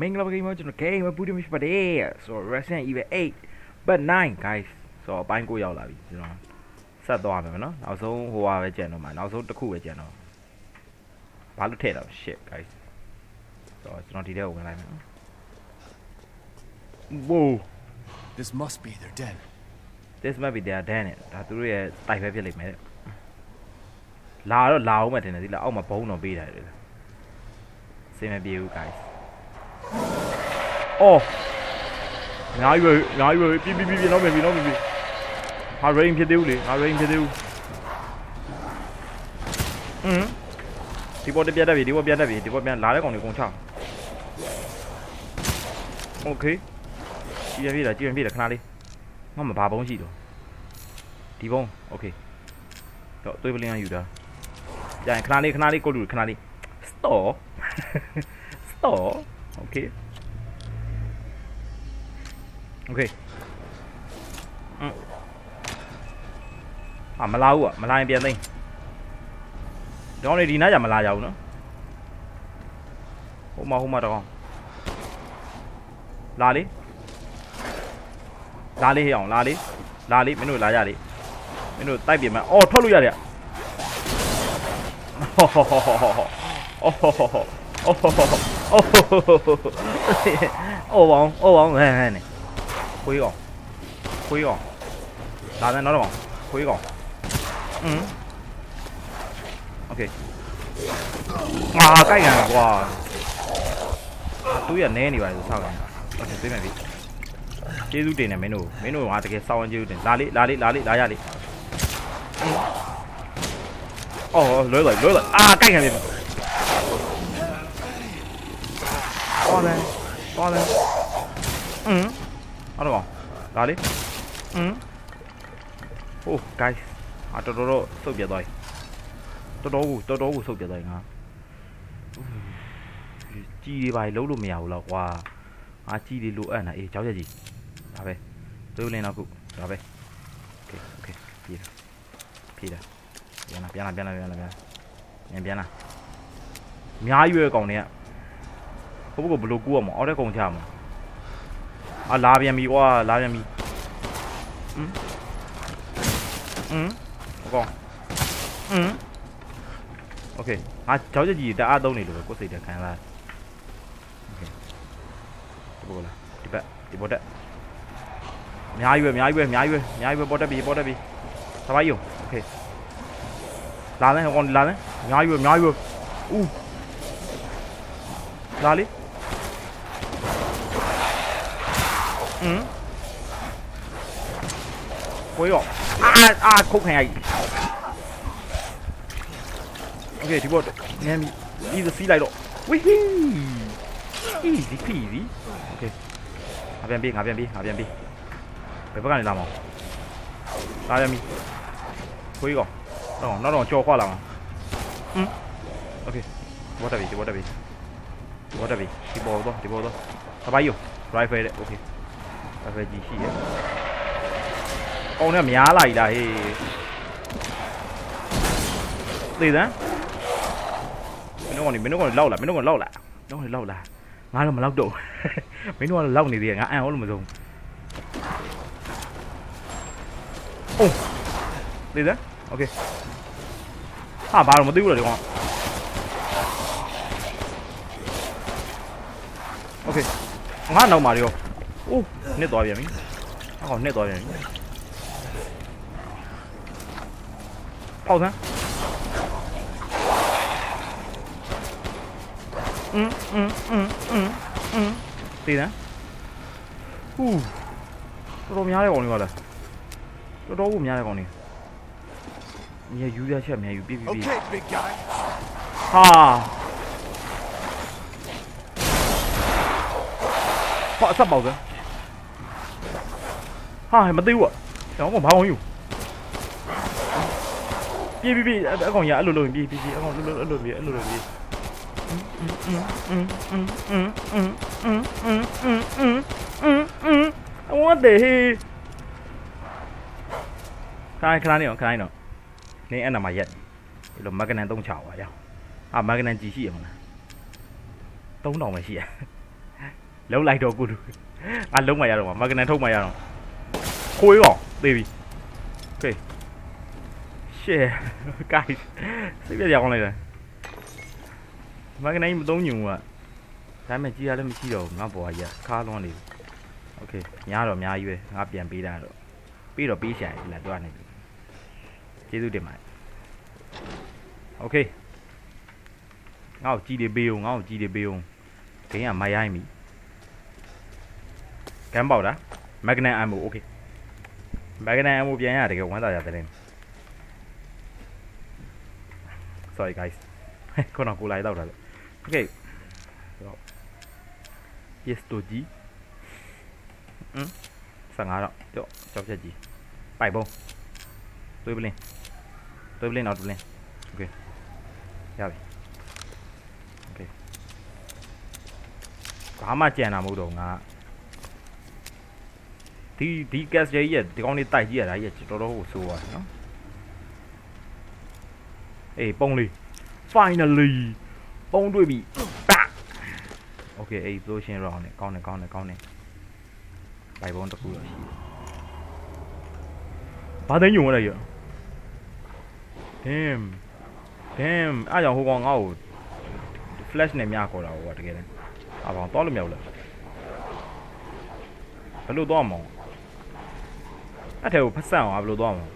မင်္ဂလာပါခင်ဗျာကျွန်တော် game ပူးတမရှိပါတယ်ဆိုတော့ Resident Evil 8 but 9 guys ဆိုတော့အပိုင်းကိုရောက်လာပြီကျွန်တော်ဆက်သွားမယ်နော်နောက်ဆုံးဟိုဟာပဲကြံတော့မှာနောက်ဆုံးတစ်ခုပဲကြံတော့ဘာလို့ထည့်တော့ shit guys ဆိုတော့ကျွန်တော်ဒီထဲကိုဝင်လိုက်မယ်နော် Whoa This must be their den. this might be their den ဒါသူတို့ရဲ့တိုက်ပဲဖြစ်လိမ့်မယ်တဲ့လာတော့လာအောင်မယ်တင်တယ်ဒီလားအောက်မှာဘုံတော့ပေးတယ်လေစင်မပြေဘူး guys အော်အများကြီးပဲအများကြီးပဲပြပြပြပြနောက်ပြန်ပြနောက်ပြန်ပြဟာ rain ဖြစ်သေးဘူးလေဟာ rain ဖြစ်သေးဘူးอืมဒီပေါ်တပြတ်တက်ပြီဒီပေါ်ပြတ်တက်ပြီဒီပေါ်ပြန်လာတဲ့ကောင်တွေကုန်ချโอเคကြည့်ရပြတာကြည့်ရပြတာခဏလေးငါမဘာဘုံရှိတော့ဒီဘုံโอเคတော့သွေးပလင်းကယူတာကြာရင်ခဏလေးခဏလေးကိုလူခဏလေး store store okay okay อืมอ่ะမလာဘူးอ่ะမလာရင်ပြန်သိမ်းဒီကောင်နေဒီနားကြမလာကြဘူးနော်ဟိုမှာဟိုမှာတော့လာလေလာလေဟဲ့အောင်လာလေလာလေမင်းတို့လာကြလေမင်းတို့တိုက်ပြင်မှာအော်ထွက်လို့ရတယ်ဟောဟောဟောဟောဟောအော် ဟောဟောဟောအော်ဟောဟောအော်ဟောဟောအော်ဘောင်းအော်ဘောင်းဟဲ့ဟဲ့နေခွေးကောင်ခွေးကောင်လာတယ်နောက်တော့ကောင်ခွေးကောင်อืมโอเคအာကြိုက်ကန်တာကွာသူရနဲနေပါလေဆောက်ကန်โอเคသိမယ်ပြီကျေးဇူးတင်တယ်မင်းတို့မင်းတို့ကတကယ်စောင်းကျေးဇူးတင်လာလေလာလေလာလေလာရလေအော်လွဲလိုက်လွဲလိုက်အာကြိုက်ကန်ပြီ သွားတယ်သွားတယ်อืมအဲ့တော့လာလေอืม Oh guys အာတော်တော်တော့စုပ်ပြတ်သွားပြီတော်တော်ကိုတော်တော်ကိုစုပ်ပြတ်သွားပြီငါကြီးတွေပါလုံးလို့မရဘူးတော့ကွာငါကြီးတွေလိုအပ်နေတာအေးကြောက်ရက်ကြီးဒါပဲသွေးလင်းတော့ခုဒါပဲ Okay okay ပြေးပြေးတာပြန်လာပြန်လာပြန်လာပြန်လာပြန်ပြန်ပြန်လာအများကြီးပဲကောင်တွေက ဘုဘကဘလို့ကူရမအောင်အော်တဲ့ကောင်ချမှာအာလာပြန်ပြီကွာလာပြန်ပြီอืม อืมဟောကောင်อืมโอเคငါကြောက်ကြကြီးတအားသုံးနေလို့ပဲကိုယ်စိတ်တခံလာโอเคဒီဘောလားဒီဘက်ဒီဘောတက်အများကြီးပဲအများကြီးပဲအများကြီးပဲအများကြီးပဲပေါ်တက်ပြီပေါ်တက်ပြီစပါးယုံโอเคလာလဲဟောကောင်လာလဲအများကြီးပဲအများကြီးပဲဦးလာလေ ကိုရော အာအာခုတ်ခံရကြီးโอเคဒီဘောနမ်းပြီဒီသစီးလိုက်တော့ဝီဟီ easy peasy โอเคငါပြန်ပြေးငါပြန်ပြေးငါပြန်ပြေးဘယ်ဘက်ကနေလာမအောင်လာပြန်ပြီခွေးကောင်တော့နောက်တော့ကြော်ခွာလာမှာอืมโอเคဘောတက်ပြီဒီဘောတက်ပြီဒီဘောတက်ပြီဒီဘောတော့ဒီဘောတော့စပိုက်ယို rifle တဲ့โอเค rifle ကြီးရှိရဲ့ အောင်နဲ့များလာ E လားဟေးသေစမ်းမင်းတို့ကနေမင်းတို့ကနေလောက်လာမင်းတို့ကနေလောက်လာတော့နေလောက်လာငါတော့မလောက်တော့မင်းတို့ကလောက်နေသေးတယ်ငါအံ့ဟောလို့မဆုံးအိုးသေစမ်းโอเคဟာဘာလို့မသိဘူးလေဒီကောင်โอเคငါနောက်มาရောအိုးနှစ်သွားပြန်ပြီဟောနှစ်သွားပြန်ပြီ pausa. Mm, mm, mm, mm, mm. Tì nè. Uh. Tôi đâu nhá đây còn nữa rồi. Tôi đâu cũng nhá đây còn nữa. Nhà yu ra xem nhà yu biết biết. Ha. Họ sắp bảo kìa. Ha, mày tiêu à? Nó còn bao nhiêu? ပြပြ Okay, big guy. ဟာဟာဆက်ပေါက်စမ်းဟာမသိဘူးอ่ะကျွန်တော်ကဘာကောင်ယူပြေးပြေးပြေးအကောင်ရအဲ့လိုလိုပြေးပြေးပြေးအကောင်လိုလိုအဲ့လိုပြေးအဲ့လိုလိုပြေးအဝတ်တယ်ခိုင်းခဏနေအောင်ခိုင်းတော့နေအဲ့နာမှာ shit guys စိတ်ပြရောင်းလိုက်တယ်မကနိုင်မသုံးညုံကဒါပေမဲ့ကြီးရလည်းမရှိတော့ဘူးငါပေါ်ကရခါလွန်နေပြီ okay ညားတော့အများကြီးပဲငါပြန်ပေးတာတော့ပြီးတော့ပေးချင်ပြီလားတွားနေပြီကျေးဇူးတင်ပါတယ် okay ငါ့ကိုကြီးတွေပေးအောင်ငါ့ကိုကြီးတွေပေးအောင်ဂိမ်းကမရိုင်းပြီဂမ်းပေါက်တာမက်ဂနမ်အမ်မို okay မက်ဂနမ်အမ်မိုပြန်ရတကယ်ဝမ်းသာရတဲ့ sorry guys ခုနကကိုလိုက်တော့တာလေ okay ဆိုတော့ yes to g อืม15တော့ကြောက်ကြောက်ချက်ကြီးပိုက်ပုံသွေးပလင်းသွေးပလင်းတော့ပလင်း okay ရပြီ okay ဘာမှကြံတာမဟုတ်တော့ငါဒီဒီ gas ကြီးရဲ့ဒီကောင်းလေးတိုက်ကြည့်ရတာကြီးကတော်တော်ကိုဆိုးသွားတယ်နော် အေးပုံလေး finally ပုံတွေ့ပြီပါ okay အေး solution round နဲ့ကောင်းတယ်ကောင်းတယ်ကောင်းတယ်ဘိုင်ဘုံတစ်ခုတော့ရှိတယ်ဘာသိညုံရလဲရ damn damn အားကြောင့်ဟိုကောင်ငါ့ကို flash နဲ့မြခေါ်တာဟိုကတကယ်တမ်းအကောင်တော့လို့မရဘူးလားဘယ်လိုတော့မအောင်အဲ့ထဲကိုဖက်ဆန်အောင်ဘယ်လိုသွားမလဲ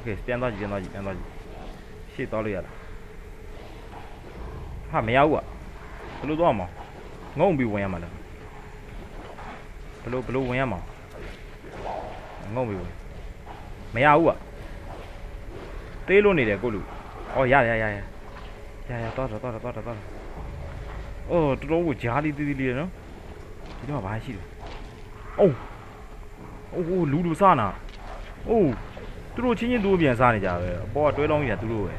โอเคပြန်သွားကြည့်ပြန်သွားကြည့်ပြန်သွားကြည့်ရှေ့သွားလို့ရလားဟာမရဘူးอ่ะဘယ်လိုသွားမလဲငုံပြီးဝင်ရမှာလားဘယ်လိုဘယ်လိုဝင်ရမှာငုံပြီးဝင်မရဘူးอ่ะတေးလို့နေတယ်ကိုလူအော်ရရရရရရတော့တော့တော့တော့တော့အိုးတော်တော်ကိုဂျားလေးတီးတီးလေးနော်ဒီတော့ဘာရှိလဲအိုး โอ้โหလူလူစားနာအိုး သူတို့ချင်းချင်းသူတို့ပြန်စားနေကြပဲအပေါ်ကတွဲလောင်းကြီးကသူတို့ပဲဒီ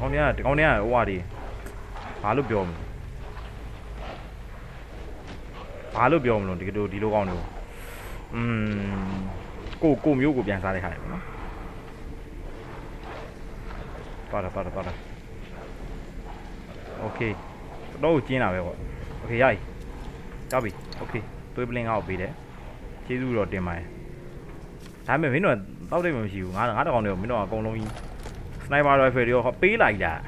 ကောင်းတွေကဒီကောင်းတွေကဟိုဟာဒီဘာလို့ပြောမလဲဘာလို့ပြောမလို့ဒီလိုဒီလိုကောင်းတွေอืมကိုကိုမျိုးကိုပြန်စားတဲ့ခါရယ်နော်ပါတာပါတာပါတာโอเคတော့ကျင်းတာပဲပေါ့โอเคရပြီကြောက်ပြီโอเคသွေးပလင်းကောက်ပေးတယ် ကျေးဇူးတော့တင်ပါတယ် ဒါပေမဲ့မင်းတို့ကတောက်တိတ်မှမရှိဘူးငါငါတကောင်တွေကမင်းတို့ကအကုန်လုံးကြီး sniper rifle တွေရောဟောပေးလိုက်လား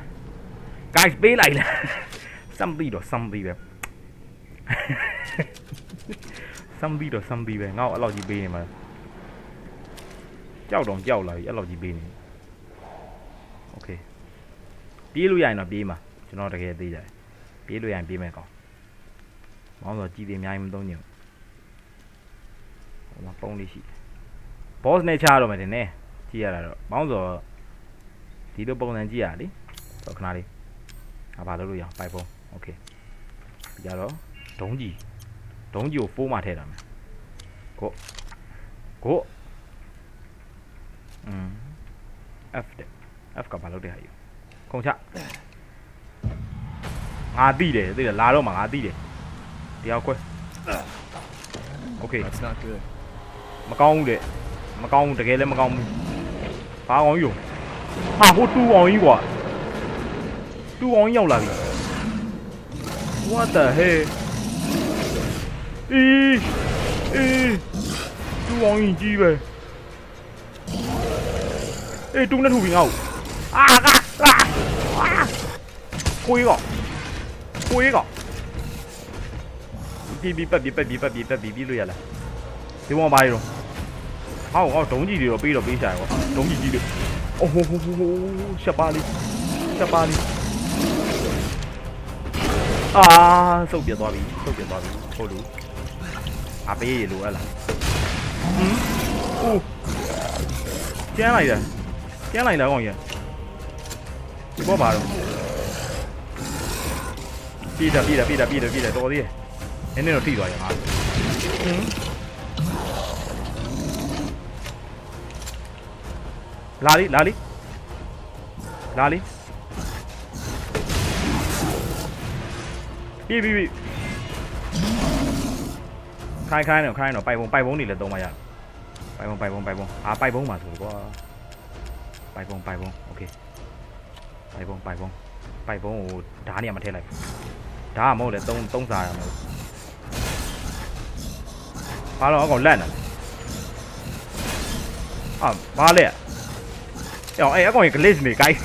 guys ပေးလိုက်လား something တော့ something ပဲ something တော့ something ပဲငါ့ကိုအဲ့လောက်ကြီးပေးနေမှာကြောက်တော့ကြောက်လာပြီအဲ့လောက်ကြီးပေးနေ okay ပြေးလို့ရရင်တော့ပြေးမှာကျွန်တော်တကယ်သေးကြတယ်ပြေးလို့ရရင်ပြေးမယ်ကောင်မောင်းတော့ကြည်သေးအများကြီးမသုံးညင်ဟိုမှာပုံးလေးရှိတယ် boss နဲ့ချရတော့မယ်တင်နေကြည့်ရတာတော့ဘောင်းဆိုတော့ဒီလိုပုံစံကြည့်ရလေတော့ခဏလေးငါဘာလုပ်လို့ရအောင်ပိုက်ပုံး okay ကြတော့ဒုံးကြီးဒုံးကြီးကိုဖိုးမှထည့်တာမယ်ကိုကိုอืม F တဲ့ F ကဘာလုပ်တဲ့ဟာယူခုံချငါတိတယ်သိတယ်လာတော့မှငါတိတယ်တရားခွဲ okay That's not good. မကောင်းဘူးတဲ့ မကောင်းဘူးတကယ်လည်းမကောင်းဘူးဘာကောင်ကြီးရောဟာဟိုတူအောင်ကြီးကွာတူအောင်ကြီးရောက်လာပြီ what the hell အေးအေးတူအောင်ကြီးကြီးပဲအေးတူနဲ့ထူပြီငါ့ကိုအာကာအာအာကိုကြီးကောင်ကိုကြီးကောင်ပြီးပြီးပတ်ပြီးပတ်ပြီးပတ်ပြီးပတ်ပြီးပြီးလို့ရလားဒီဘောပါရီတော့ ဟောက်ဟောက်ဒုံးကြီးတွေတော့ပေးတော့ပေးချင်ကွာဒုံးကြီးကြီးတွေအိုးဟိုဟိုဟိုဟိုရှက်ပါလေးရှက်ပါလေးအာစုပ်ပြတ်သွားပြီစုပ်ပြတ်သွားပြီဟုတ်လို့အပေးရလို့ဟဲ့လားဟမ်အိုးကျန်းလိုက်တာကျန်းလိုက်တာကောင်ကြီးဒီဘောပါတော့ပြေးတာပြေးတာပြေးတာပြေးတာပြေးတာတော်သေးတယ်နည်းနည်းတော့ထိသွားရမှာဟမ် လာလီလာလီလာလီပြီပြီပြီခိုင်းခိုင်းတော့ခိုင်းတော့ပိုက်ဘုံပိုက်ဘုံနေလည်းသုံးမရပိုက်ဘုံပိုက်ဘုံပိုက်ဘုံအာပိုက်ဘုံမှာဆိုကွာပိုက်ဘုံပိုက်ဘုံโอเคပိုက်ဘုံပိုက်ဘုံပိုက်ဘုံကိုဓာတ်နေရာမှာထည့်လိုက် ဒါမှမဟုတ်လေသုံးသုံးစားရမှာဘာလို့အကောင်လက်နေအာဘာလဲ Ja, jag går inte lismig, guys.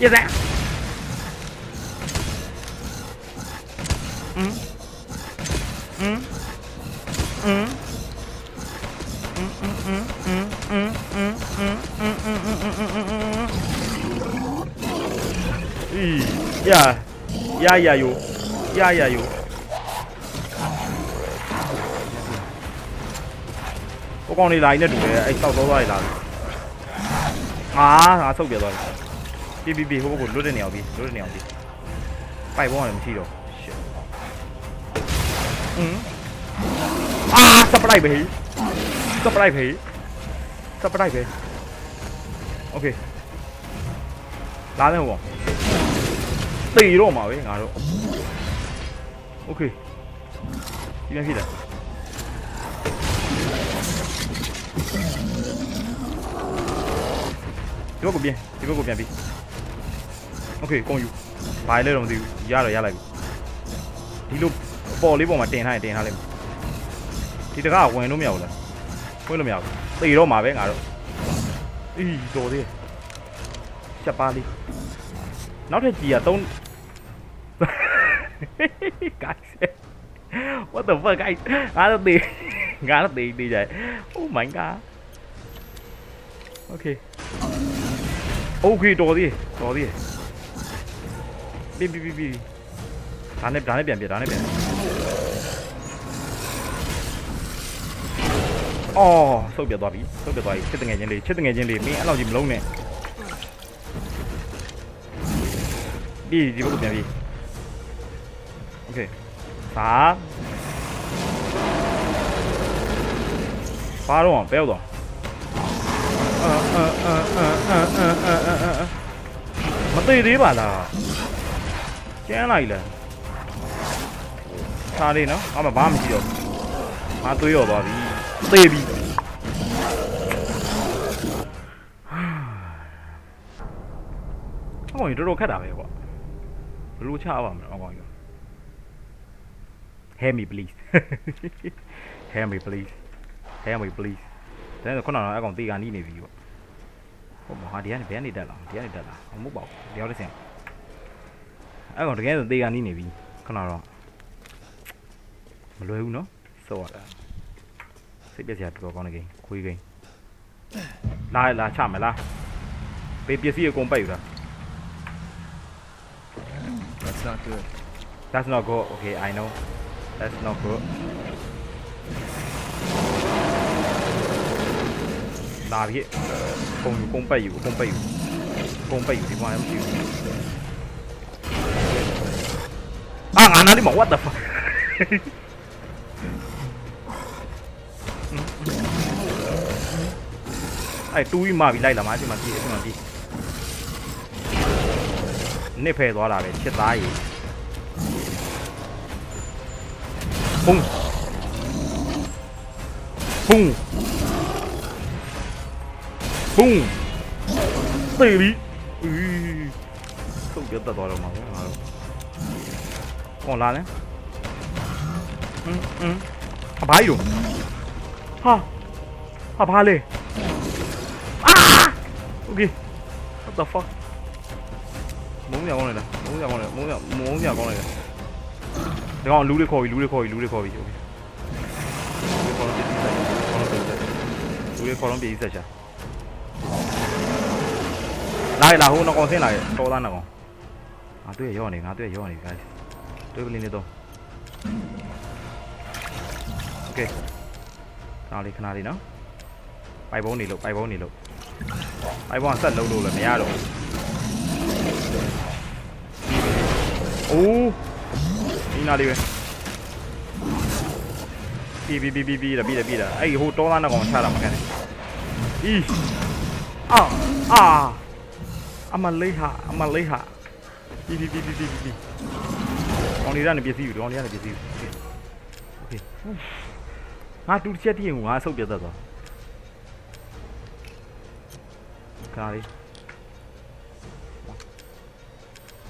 Yes, that. Mm. Mm. Mm. Ja, ja, ja, jo. Ja, ja, jo. Có con đi lái nữa, anh tao tao lại lái. အဲ့စောက်တော့သွားလာအာငါဆုတ်ပြသွားပြီပြီပြီဟိုဘကိုလွတ်တဲ့နေအောင်ပြီလွတ်တဲ့နေအောင်ပြီပိုက်ဘောလည်းမရှိတော့ shit อืมအာစပလိုက်ပဲစပလိုက်ပဲစပလိုက်ပဲโอเคလာတယ်ဟိုကောင် တေတော့မှာပဲငါတို့โอเคဒီပြန်ဖြစ်တယ် ဒီဘက်ကိုပြန်ဒီဘက်ကိုပြန်ပြီโอเคကုန်ယူဘာလဲတော့မသိဘူးရတော့ရလိုက်ပြီဒီလိုအပေါ်လေးပေါ်မှာတင်ထားရင်တင်ထားလိုက်မယ်ဒီတကားကဝင်လို့မရဘူးလားဝင်လို့မရဘူးတေတော့မှာပဲငါတို့အေးတော်သေးတယ်ချက်ပါလေး နောက်ထပ်ကြီးอ่ะ3 guys what the fuck guys ငါတော့တေးငါတော့တေးတေးကြတယ် oh my god okay 오케이 너 어디 너 어디 삐삐삐삐 라네 라네비 안비 라네비 어 sâu biệt đoạt đi sâu biệt đoạt đi chết từng ngày trên đi chết từng ngày trên đi mỹ ăn làm gì mà lâu này đi gì bắt cục nhà đi ok tá phá đúng không béo rồi ờ ờ ờ ờ ờ ờ သေသေးပါလားကျန်းလိုက်လားထားလေးနော်အမဘာမှမရှိတော့မသွေးတော့ပါပြီသေပြီအကောင်ကြီးတော်တော်ခက်တာပဲကွာဘလို့ချပါမလဲအကောင်ကြီး Help me please Help me please Help me please တဲ့ခုနကအကောင်တေကန်နီးနေပြီကွာ ဟုတ်မဟာဒီကနေဘယ်ကနေတက်လာဒီကနေတက်လာမဟုတ်ပါဘူးဒီရောက်တဲ့ဆင်အကောင်တကယ်ဆိုတေကန်နီးနေပြီခုနကတော့မလွယ်ဘူးနော်စောရတာစိတ်ပြက်စရာတော်တော်ကောင်းတဲ့ကိန်းခွေးကိန်းလာလာချမယ်လားပေးပစ္စည်းအကုန်ပိတ်ယူတာ That's not good. That's not good. Okay, I know. That's not good. 나 위에 공 공빠유 공빠유 공빠유 이만 엠슈 아 아나리 뭐 what the fuck ai tui mà bị lại là má chứ mà đi chứ mà đi nếp phê đó là để chết tay bung bung စ်ဖယ်သွားတာပဲချစ်သားကြီးဘုံဘုံဘုံတေးလီအီးဆုတ်ပြတ်သွားတော့မှာပဲငါတို့ဟောလာလဲအင်းအင်းအဘိုင်းတို့ဟာဟာဘာလဲအာ okay what the fuck မုံးရကောင်းလိုက်လားမုံးရကောင်းလိုက်မုံးရမုံးရကောင်းလိုက်လားဒီကောင်လူတွေခေါ်ပြီလူတွေခေါ်ပြီလူတွေခေါ်ပြီโอเคလူတွေခေါ်တော့ပြည်ဆက်ချာ လာရလာဟိုနှကောင်ဆင်းလာရတော်သားနှကောင်ငါတွေ့ရော့နေငါတွေ့ရော့နေ guys တွေ့ပလင်းလေးတော့ okay ခဏလေးခဏလေးနော်ပိုက်ဘုံနေလို့ပိုက်ဘုံနေလို့ပိုက်ဘုံဆက်လုံးလို့လည်းမရတော့အိုးဒီနာလေးပဲီးပြီးပြီးပြီးပြီးတာပြီးတာပြီးတာအဲ့ဟိုတောသားနှကောင်ချတာမခံနဲ့အီးအာအာ အမလေးဟာအမလေးဟာပြီးပြီးပြီးပြီးပြီးပြီးကောင်လေးကနေပစ္စည်းယူကောင်လေးကနေပစ္စည်းယူโอเคโอเคငါတူတစ်ချက်တည်းငါဆုတ်ပြတ်သွားခါလေး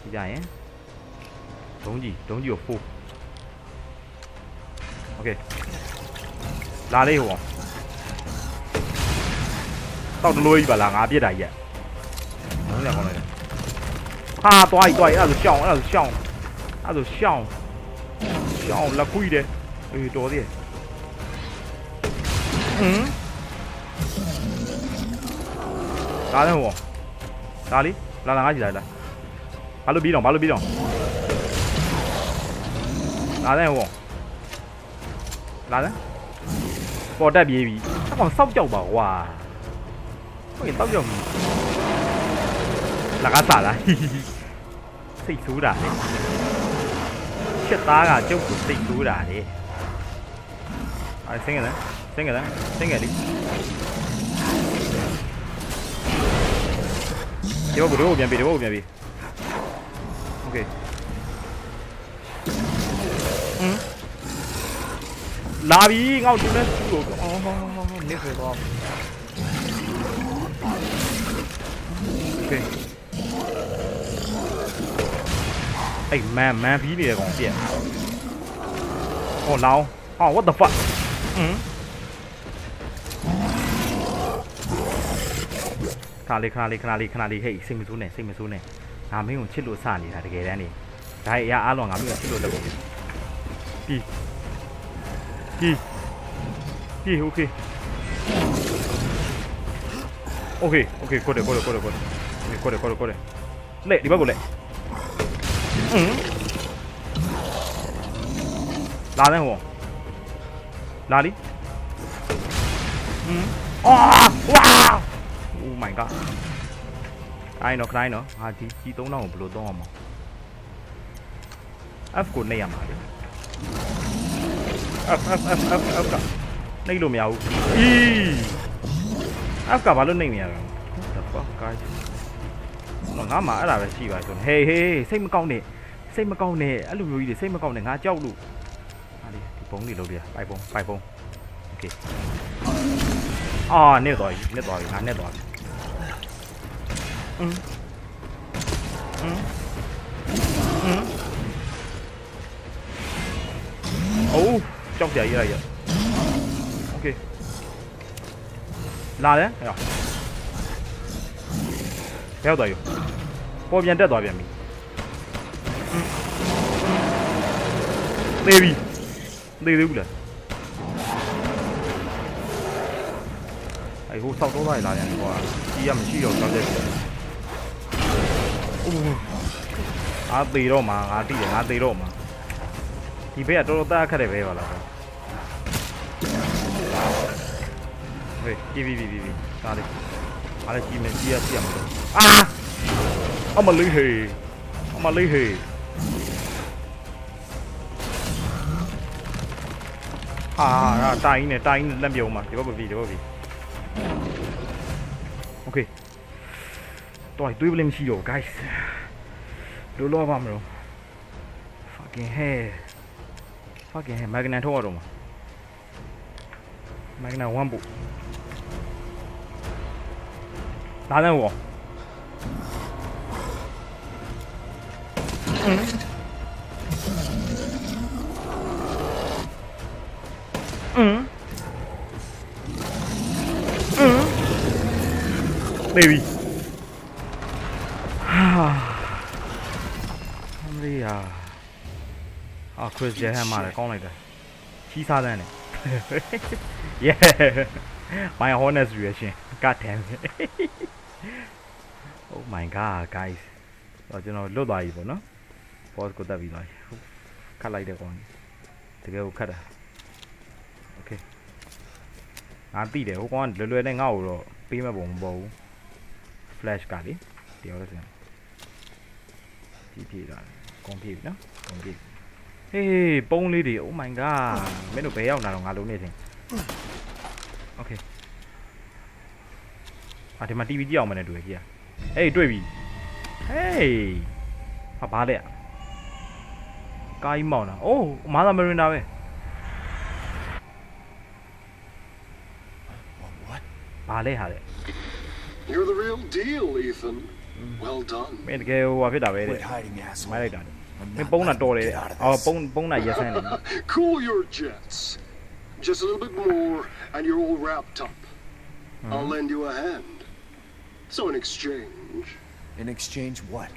ဒီကြရင် ဒုံးကြီးဒုံးကြီးကိုဖိုးโอเคလာလေးဟိုအောင်တောက်တလို့ကြီးပါလားငါပြစ်တာကြီး อ่ะဘုံးလည်းကောင်းလိုက်တယ်ဟာတွားကြီးတွားကြီးအဲ့ဒါဆိုရှောင်းအဲ့ဒါဆိုရှောင်းအဲ့ဒါဆိုရှောင်းရှောင်းလက်ခွေးတယ်အေးတော်သေးတယ်ဟမ်လာတယ်ဟိုအောင်လာလီလာလာငါကြည့်လာလာဘာလို့ပြီးတော့ဘာလို့ပြီးတော့လာတယ်ဟိုအောင်လာတယ်ပေါ်တက်ပြေးပြီအကောင်စောက်ကြောက်ပါကွာဟုတ်ရင်တောက်ကြောက်ပြီ လာကစားလား စိတ်ဆိုးတာလေချက်သားကကျုပ်ကိုစိတ်ဆိုးတာလေအဲဆင်းကြတယ်ဆင်းကြတယ်ဆင်းကြလိဒီဘက်ကတော့ပြန်ပြီဒီဘက်ကိုပြန်ပြီโอเคဟမ်လာပြီငေါ့တူနဲ့သူ့ကိုအော်ဟောဟောဟောနေဖေတော့โอเค အဲ့မန်မန်ဖီးနေတဲ့ကောင်ပြက်ဟောလောင်းဟော what the fuck ဟမ်ခါလေးခါလေးခါလေးခါလေးဟေးစိတ်မဆိုးနဲ့စိတ်မဆိုးနဲ့ငါမင်းကိုချစ်လို့စနေတာတကယ်တမ်းနေဒါအရာအားလုံးငါမင်းကိုချစ်လို့လုပ်ပြီပြီးပြီးပြီး okay okay okay ကိုတယ်ကိုတယ်ကိုတယ်ကိုတယ်ကိုတ 응? 나네 호 라리? 응? 어! 와! 오 마이 갓 Ai nó, ai nó? À thì chi tố nào blue to mà. F của này à mà F, F, F, F, F cả. Này đồ mèo. Ý. F cả bà luôn này mèo. The fuck guys? Nó ngã mà ở đây chi vậy Hey, hey, hey, xách một con này စိတ်မကောင်းနဲ့အဲ့လိုမျိုးကြီးတွေစိတ်မကောင်းနဲ့ငါကြောက်လို့ဟာဒီဒီပုံလေးလုပ်ပြပိုက်ပုံပိုက်ပုံโอเคအာနေတော့ပြီနေတော့ပြီငါနေတော့ပြီอืมอืมอืมအိုးကြောက်ကြရရရโอเคလာတယ်ဟဲ့ရောက်တော့ယူပေါ်ပြန်တက်သွားပြန်ပြီ သေပြီသေသေးဘူးလားအဲဟိုဆောက်တော့သွားရလာတယ်ကွာကြီးရမရှိတော့ကြောက်တဲ့အိုးအာသေတော့မှာငါတိတယ်ငါသေတော့မှာဒီဘေးကတော်တော်တအားခက်တယ်ပဲပါလားဟေးပြီပြီပြီပြီဒါလေးအားလည်းကြီးမယ်ကြီးရစီရမှာလို့အာအမလေးဟေးအမလေးဟေး Aa time ile time ile lan ပြုံးမှာဒီဘက်ပပြီဒီဘက်ပပြီ Okay တော့တွေးပလင်းရှိတော့ guys. လိုလောပါမလို့ fucking hell. Fucking hell မဂနန်ထုတ်ရတော့မှာမဂနန်ဝမ်ဘူးဒါနဲ့ဝော် baby ဟာအမလေးယာအာခရစ်ဂျယ်ဟမ်မာလည်းကောင်းလိုက်တယ်ချီးစားတဲ့နဲ့ yeah my honest reaction god damn it oh my god guys တော့ကျွန်တော်လွတ်သွားပြီပေါ့နော် pause ကိုတက်ပြီးသွားပြီဟုတ်ခတ်လိုက်တဲ့ကောင်တကယ်ကိုခတ်တာ okay ငါတိတယ်ဟိုကောင်ကလွယ်လွယ်နဲ့ငါ့ကိုတော့ပေးမဲ့ပုံမပေါ်ဘူး flash ကလေဒီရောစင်ပြပြတာကွန်ပြနော်ကွန်ပြဟေးပုံးလေးတွေ oh my god မင်းတို့ဘယ်ရောက်လာတော့ငါလုံးနေတယ် okay အာဒီမှာ TV ကြည့်အောင်မနဲ့တွေ့ကြီးอ่ะအေးတွေ့ပြီ hey ဟာဘာလဲကာကြီးမောင်းတာအိုးမာသာမရင်တာပဲဘာလဲဟာလဲ You're the real deal, Ethan. Well done. မင်းတကယ်ဟိုဟာဖြစ်တာပဲတဲ့ Quit hiding, asshole. မိုက်လိုက်တာ I'm မင်း not ပုံးတာ letting တော် you တယ် get out of အော် this. ပုံးပုံးတာရက်ဆန်းနေ Cool your jets. Just a little bit more, and you're all wrapped up. I'll lend you a hand. So, in exchange, In exchange, what?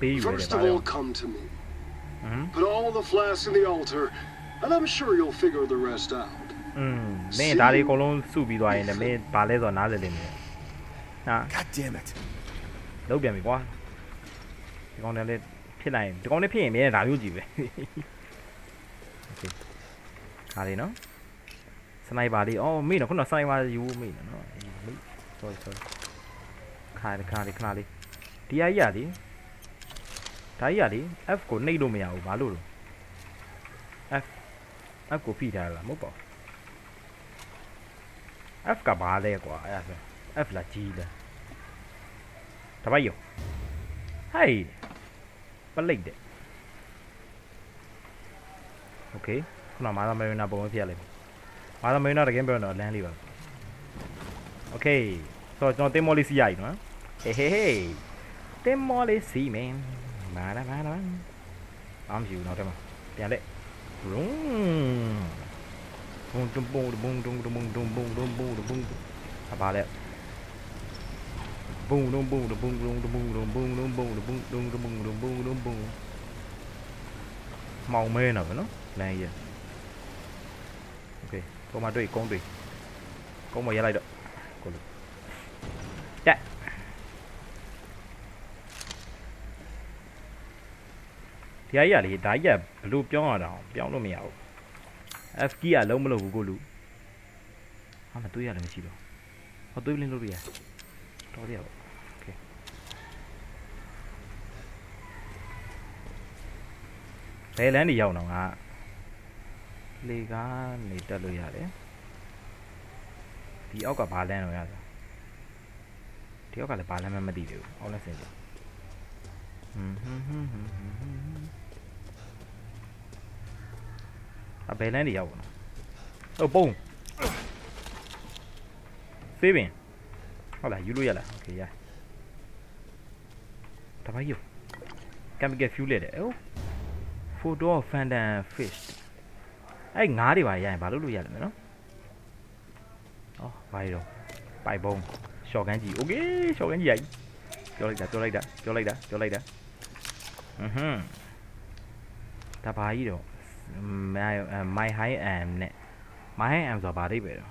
ပေးယူရတယ် first ဒါ of လည်း all, come to me. Put all the flasks in the altar, and I'm sure you'll figure the rest out. อืมမင်းဒါတွေအကုန်လုံးစုပြီးသွားရင်လည်းမင်းဘာလဲဆိုတော့နားလည်လိမ့်မယ် ဟာ God damn it. လောက်ပြန်ပြီကွာဒီကောင်လည်းဖြစ်လိုက်ရင်ဒီကောင်လည်းဖြစ်ရင်မင်းဒါမျိုးကြည့်ပဲโอเคခါလေးနော်စနိုက်ပါလေးအော်မေးနော်ခုနစနိုက်ပါယူမေးနော်မေး sorry sorry ခါလေးခါလေးခါလေးဒီအကြီးရလေဒါကြီးရလေ F ကိုနှိပ်လို့မရဘူးဘာလို့လဲ F F ကိုဖိထားရလားမဟုတ်ပါဘူး F ကဘာလဲကွာအဲ့ဒါဆို F လာကြီးလားတပတ်ရောဟေးပလိတ်တဲ့ Okay ခုနမာသာမရီနာပုံဖြစ်ရလိမ့်မယ်မာသာမရီနာတကယ်ပြောတော့လမ်းလေးပါ Okay ဆိုတော့ကျွန်တော်တင်မော်လေးစီးရည်နော်ဟေးဟေးဟေးတင်မော်လေးစီးမင်းမာလာမာလာအားမရှိဘူးနောက်ထပ်မှာပြန်လက် Vroom. Boom dum boom dum boom dum dum dum boom dum boom dum boom. အပါလဲ Boom dum boom dum boom dum dum boom dum boom dum boom dum boom dum dum boom dum boom dum boom. မောင်မဲနော်ဗောနော်လမ်းကြီးโอเคပုံမှန်တွေ့ကုန်းတွေ့ကုန်းမရလိုက်တော့ကိုလိုတက်ဒီအကြီးကလေဒါကြီးကဘလို့ပြောင်းရတာအောင်ပြောင်းလို့မရဘူး F key ကလုံးမလို့ဘူးကိုလူဟာမတွေးရလည်းမရှိတော့ဟောတွေးလင်းလို့ရတော် တော်ရပါဘယ်လမ်းတွေရောက်တော့ငါလေကားနေတက်လို့ရတယ်ဒီအောက်ကဘာလမ်းတော့ရတာဒီအောက်ကလည်းဘာလမ်းမှမသိသေးဘူးအောက်လက်စင်ကြီးဟွန်းဟွန်းဟွန်းဟွန်းဟွန်းအဘယ်လမ်းတွေရောက်ပါလဲဟိုပုံဖေးပင် ဟုတ်လားယူလို့ရလားโอเคရတပတ်ယူကမ်ပီကက်ဖျူးလက်တယ်အိုး photo of phantom fish အဲ့ငါးတွေပါရရင်ဘာလို့လို့ရလဲမနော်အော်ဘာရောပိုက်ဘုံရှော့ကန်ကြီးโอเคရှော့ကန်ကြီးရိုက်ပြောလိုက်တာပြောလိုက်တာပြောလိုက်တာပြောလိုက်တာဟွန်းဟွန်းဒါဘာကြီးတော့ my my high am နဲ့ my high am ဆိုတာဘာအိဗယ်တော့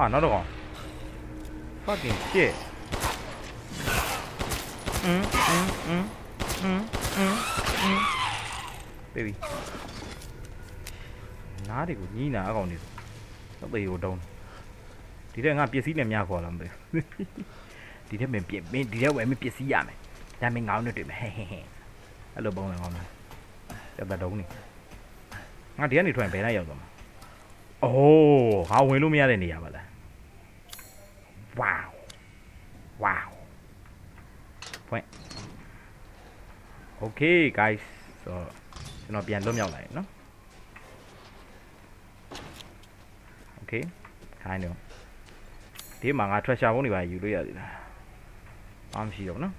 ဟာနောက်တော့ကောင် fucking shit အင်းအင်းအင်းအင်းအင်းအင်း baby နားတွေကိုညီးနာအကောင်နေတော့ပေကိုတုံးဒီတဲ့ငါပစ္စည်းနဲ့များခေါ်လာမသိဒီတဲ့မင်းပြင်မင်းဒီတဲ့ဝယ်မင်းပစ္စည်းရမယ်ဒါမင်းငောင်းနဲ့တွေ့မယ်ဟဲဟဲဟဲအဲ့လိုပုံစံကောင်းတယ်တက်တဲ့တုံးနေငါဒီကနေထွက်ရင်ဘယ်နဲ့ရောက်သွားမှာအိုးဟာဝင်လို့မရတဲ့နေရာပါလား ဝေါဝေါ Okay guys ဆိုတော့ကျွန်တော်ပြန်လွတ်မြောက်လာရင်နော် Okay ခိုင်းတော့ဒီမှာငါ treasure ဘုံတွေပါယူလို့ရသေးလားအားမရှိတော့ဘူးနော်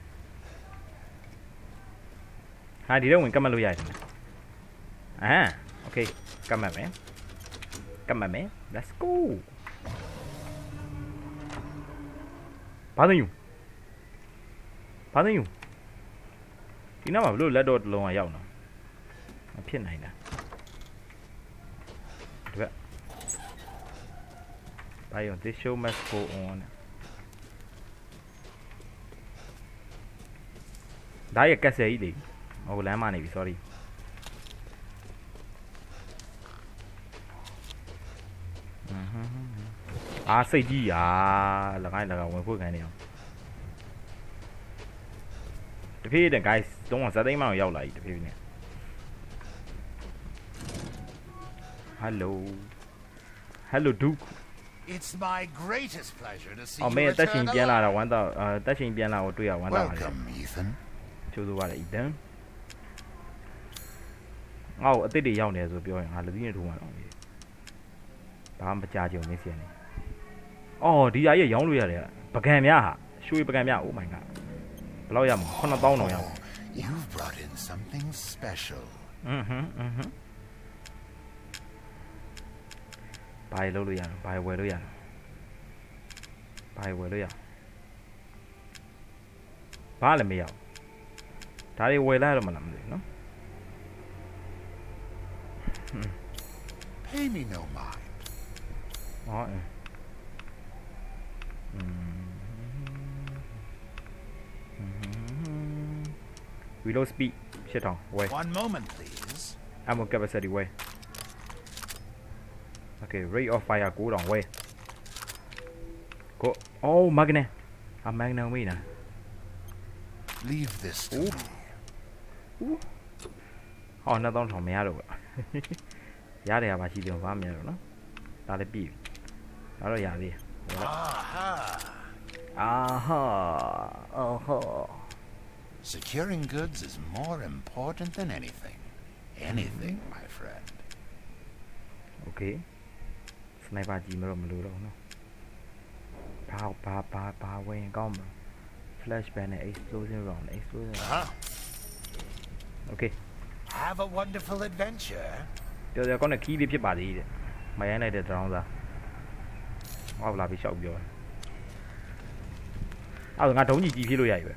ဟာဒီတော့ဝင်ကတ်မတ်လို့ရတယ်အာ Okay ကတ်မတ်မယ်ကတ်မတ်မယ် let's go ဘာသိယူဘာသိယူဒီနောက်မှာဘလို့လက်တော့တစ်လုံးကရောက်နော်မဖြစ်နိုင်တာဒီဘက်ဘာရော this show must go on ဒါရကက်ဆယ်ကြီးလေဟိုလမ်းမနေပြီ sorry အာစိတ်ကြီးอ่ะလကိုင်းလကဝင်ဖို့ခိုင်းနေအောင်တဖြည်းဖြည်းနဲ့ guys တော့ဇာသိမ်းမအောင်ရောက်လာပြီတဖြည်းဖြည်းနဲ့ hello hello duke It's my greatest pleasure to see အော် you မင်းတက်ရှင် return ပြန်လာ alive. တာဝမ်းတော့အာတက်ရှင်ပြန်လာကိုတွေ့ရဝမ်းသာပါတယ် Welcome, Ethan. ကျိုးဆိုပါတယ် Ethan ငါ့ကိုအစ်စ်တွေရောက်နေဆိုပြောရင်ငါလူကြီးနဲ့ထိုးမှာတော့ဘာမှမကြကြုံနေစီရနေ အော်ဒီအကြီးရောင်းလို့ရတယ်ပကံများဟာရွှေပကံများ oh my god ဘယ်လောက်ရမှာ9000တောင်ရမှာ You've brought in something special. อือဟမ်อือဟမ်ဘာလို့လို့ရလဲဘာဝယ်လို့ရလဲဘာဝယ်လို့ရဘာလည်းမရဘူးဒါတွေဝယ်လိုက်ရတော့မလားမသိဘူးနော် Pay me no mind. ဟောအင်းอืม reload speed ရှစ်ထောင်ဝယ် One moment, please. ammo capacity ဝယ် okay rate of fire 9000ဝယ်ကို oh magnet အ magnet ဝေးနာ Leave this to Ooh. me. ဟော2000ထောင်မရတော့ဘူးရတယ်ကပါရှိတယ်ဘာမှမရတော့နော်ဒါလ ည်းပြီဒါတော့ရသေးတယ် Aha! အာဟာအော်ဟော Securing goods is more important than anything. Anything, my friend. okay စနိုက်ပါကြီးမတော့မလို့တော့နော်ဘာဘာဘာဘာဝင်ကောင်းမလား flash ban နဲ့ explosion round explosion round Huh? okay Have a wonderful adventure. ပြောရကောင်းတဲ့ခီးလေးဖြစ်ပါသေးတယ်မရိုင်းလိုက်တဲ့တော င်းစားဟောလာပြီးရှောက်ပြောတယ်အဲ့ဒါငါဒုံးကြီးကြီးဖြည့်လို့ရပြီပဲ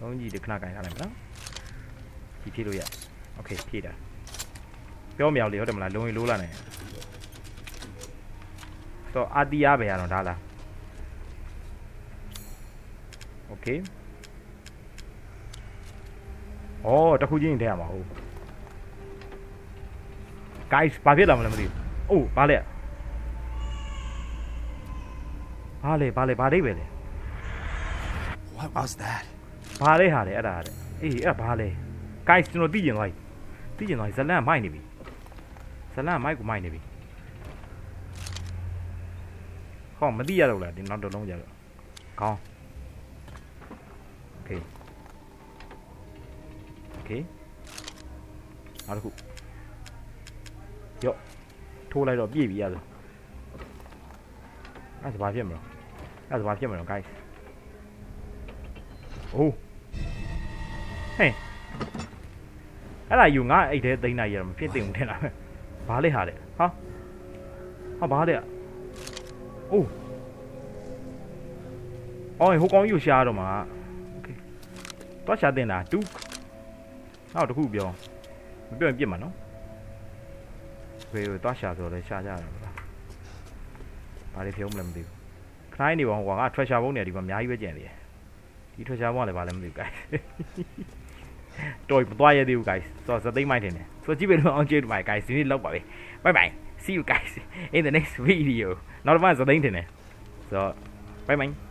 ဒုံးကြီးဒီခဏကင်ထားလိုက်မယ်နော်ကြီးဖြည့်လို့ရโอเคဖြည့်တာပြောမြောက်လေဟုတ်တယ်မလားလုံရီလိုးလာနေဆိုတော့အာတီယာပဲရတော့ဒါလားโอเคအော်တစ်ခုချင်းထည့်ရမှာဟုတ် guys ဘာဖြစ်လာမလဲမသိဘူး။အိုးဘာလဲ။ ဘာလဲဘာလဲဘာဒိတ်ပဲလဲ What was that? ။ဘာလဲဟာလဲအဲ့ဒါတဲ့။အေးအဲ့ဒါဘာလဲ။ guys ကျွန်တော်သိကျင်သွားပြီ။သိကျင်သွားပြီဇလန်ကမိုက်နေပြီ။ဇလန်ကမိုက်ကိုမိုက်နေပြီ။ဟောမသိရတော့လားဒီနောက်တစ်လုံးကြတော့။ခေါင်း။ Okay Okay နောက်တစ်ခုရော့ထိုးလိုက်တော့ပြည့်ပြီရဆို အဲ့ဒါဘာဖြစ်မလို့အဲ့ဒါဘာဖြစ်မလို့ guys အိုးဟဲ့အဲ့ဒါယူငါအိတ်ထဲသိမ်းလိုက်ရတော့မဖြစ်တင်ဘူးထင်တာပဲဘာလဲဟာလဲဟာဟာဘာလဲအိုးအော်ဟိုကောင်ကြီးကိုရှားတော့မှာโอเคတော့ရှားတင်တာဒုနောက်တစ်ခုပြောမပြောရင်ပြစ်မှာနော် ဖေးကိုတွားရှာဆိုတော့လဲရှာကြရတယ်ဗျာ ဘာတွေဖြုံးမလဲမသိဘူးခနိုင်နေပါကွာငါ treasure ဘုံနေဒီမှာအများကြီးပဲကျန်သေးတယ်ဒီ treasure ဘုံကလည်းဘာလဲမသိဘူး guys တော်ပြီမသွားရသေးဘူး guys ဆိုတော့ဇသိမ်းမိုက်တယ်နဲ့ဆိုတော့ကြည့်ပေးလို့အောင်ကျေးဇူးပါ guys ဒီနေ့လောက်ပါပဲ bye bye see you guys in the next video နောက်တစ်ပတ်ဇသိမ်းတယ်နဲ့ဆိုတော့ bye bye